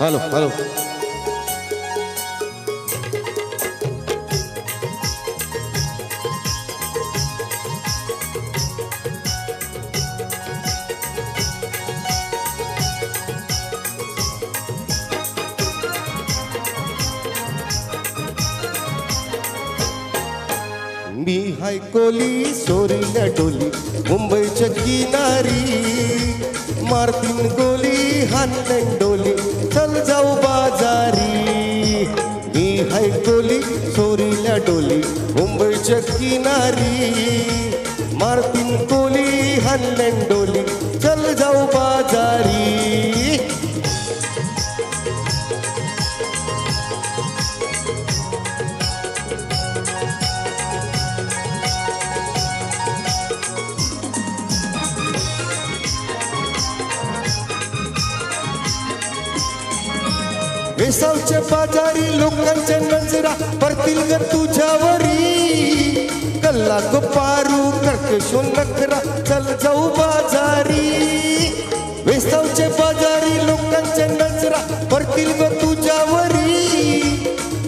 Hello hello. मी हाय कोली सोरीला डोली मुंबईच्या किनारी. मारतीन गोली हाणन डोली. किनारी मारतीन कोली हाणन डोली चल जाऊ बाजारी. वेसावचे बाजारी लोकांच्या नजरा परतील ग तुझ्यावरी. कल्ला ग पारू कर्कशो नखरा चल जाऊ बाजारी। वेस्तावचे बाजारी लोकांचे नजरा परतील ग तुझ्यावरी।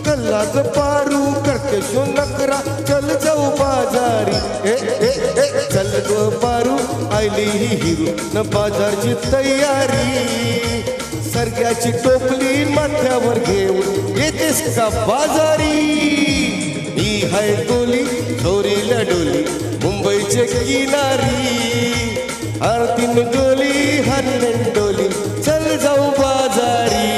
कल्ला ग पारू कर्कशो नखरा चल जाऊ बाजारी। ए ए ए चल ग पारू आयली ही हिरू न बाजारची तयारी। सरग्याची टोपली माथ्यावर घेऊन येतेस का बाजारी? हाय गोली चोरीला डोली मुंबईचे किनारी. आरतीन गोली हनन डोली चल जाऊ बाजारी.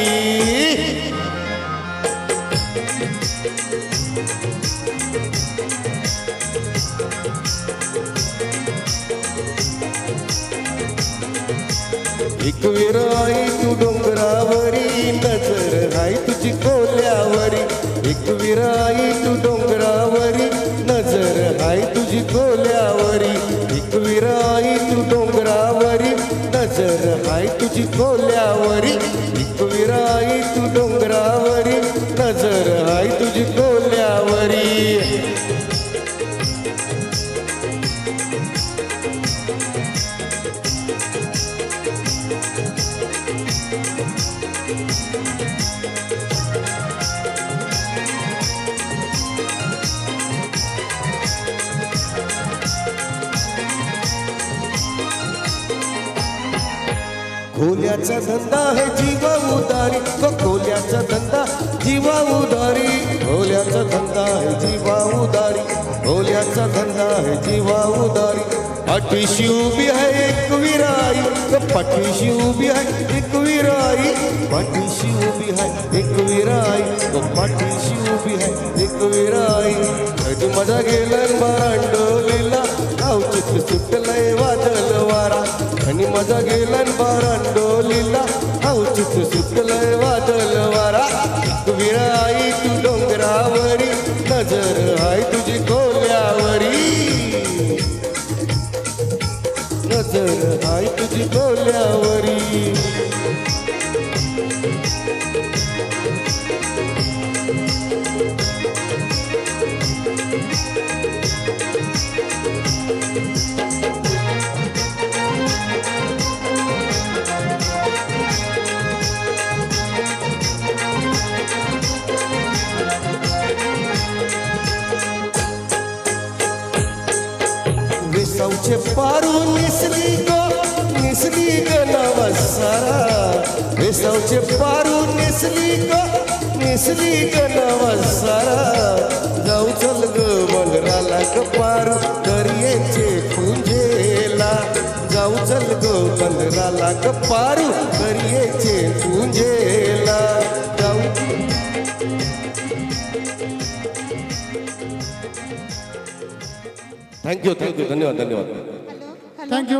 एक वेळ आई तू डोंगरावरी नजर आई तुझी कोल्यावरी. एक वेळ आई तू नजर आई तुझी कोल्यावरी एक आई तू डोंगरावरी. नजर आई तुझी कोल्यावरी खोल्याचा धंदा आहे जीवा उदारी. तो खोल्याचा धंदा जीवा उदारी. कोल्याचा धंदा आहे जीवा उदारी. कोल्याचा धंदा आहे जीवा उदारी. पाठीशी उभी आहे एक विराई. तो पाठीशी उभी आहे एक विराई. पाठीशी उभी आहे एक विराई. तो पाठीशी उभी आहे एक विराई. तू गेलं गेला बारांडोलीला सुटलंय वाजलं तुझी कोल्यावरी विसावचे पारू निसली गो निसली ग नवसारा विसावचे पारू निसली ग निसली ग नवसारा जाऊ चल ग मंगराला ग पारू दर्याचे पुंजेला. जाऊ चल ग मंगराला ग पारू दर्याचे पुंजेला. जाऊ. थँक्यू थँक्यू धन्यवाद धन्यवाद. थँक्यू